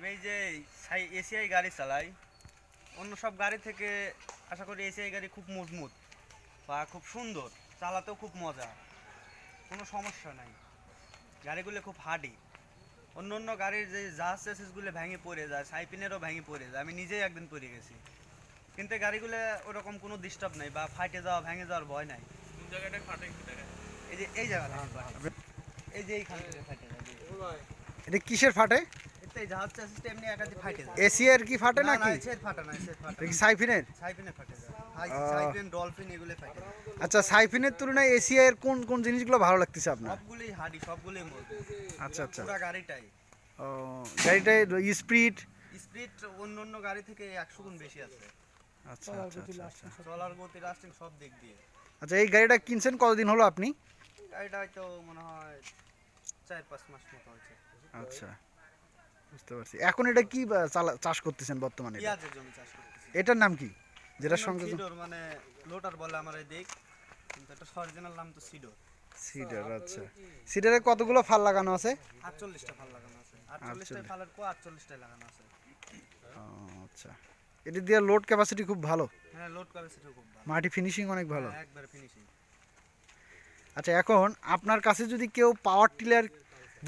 আমি এই যে সাই এসিআই গাড়ি চালাই অন্য সব গাড়ি থেকে আশা করি এসিআই গাড়ি খুব মজবুত বা খুব সুন্দর চালাতেও খুব মজা কোনো সমস্যা নাই। গাড়িগুলো খুব হার্ডি অন্য অন্য গাড়ির যে জাহাজ চেসিসগুলো ভেঙে পড়ে যায় সাইপিনেরও ভেঙে পড়ে যায় আমি নিজেই একদিন পড়ে গেছি। কিন্তু এই গাড়িগুলো ওরকম কোনো ডিস্টার্ব নেই বা ফাইটে যাওয়া ভেঙে যাওয়ার ভয় নাই। কোন জায়গাটা ফাটে এই যে এই জায়গাটা এই যে এইখান থেকে ফাটে। এটা কিসের ফাটে? এতে এই জাহাজ চেসিসটা এমনি একাধিক ফাটে যায়। এসিয়ার কি ফাটে নাকি? এসের ফাটা না, এসের ফাটা কি। সাইফিনের? সাইপিনে ফাটে যায়। হাই- ডলফিন এগুলো ফাটে আচ্ছা সাইফিনের তুলনায় এসিয়ার কোন কোন জিনিসগুলো ভালো লাগতেছে আপনার? সবগুলোই হাডি, সবগুলোই মজবুত। আচ্ছা আচ্ছা। পুরা গাড়িটাই। ও গাড়িটায় স্পিড? স্পিড অন্য অন্য গাড়ি থেকে একশো গুণ বেশি আছে। আচ্ছা আচ্ছা আচ্ছা আচ্ছা। চলার গতি লাস্টিং সব দিক দিয়ে। আচ্ছা এই গাড়িটা কিনছেন কতদিন হলো আপনি? গাড়িটা হয়তো মনে হয় চার পাঁচ মাস মতো হয়েছে। আচ্ছা। বুঝতে পারছি। এখন এটা কি চাষ করতেছেন বর্তমানে পেঁয়াজের জমি চাষ করতেছি। এটার নাম কি? যেটার সঙ্গে মানে লোটার বলে আমার দিক কিন্তু এটা অরিজিনাল নাম তো সিডোর। সিডার আচ্ছা। সিডারে কতগুলো ফাল লাগানো আছে? আটচল্লিশটা ফাল লাগানো আছে। ফালের কো লাগানো আছে। আচ্ছা। এটা দিয়ে লোড ক্যাপাসিটি খুব ভালো। হ্যাঁ লোড ক্যাপাসিটি খুব ভালো। মাটি ফিনিশিং অনেক ভালো। হ্যাঁ, একবারে ফিনিশিং আচ্ছা এখন আপনার কাছে যদি কেউ পাওয়ার টিলার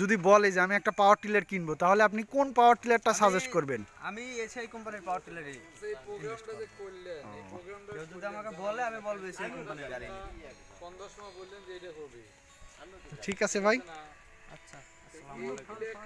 যদি বলে যে আমি একটা পাওয়ার টিলার কিনবো তাহলে আপনি কোন পাওয়ার টিলারটা সাজেস্ট করবেন? আমি এসআই কোম্পানির পাওয়ার টিলারই এই প্রোগ্রামটা যে করলেন এই প্রোগ্রামটা যদি আমাকে বলে আমি বলব এসআই কোম্পানির গাড়ি নিতে। সন্ধ্যার সময় বললেন যে এটা হবে। ঠিক আছে ভাই। আচ্ছা আসসালামু আলাইকুম।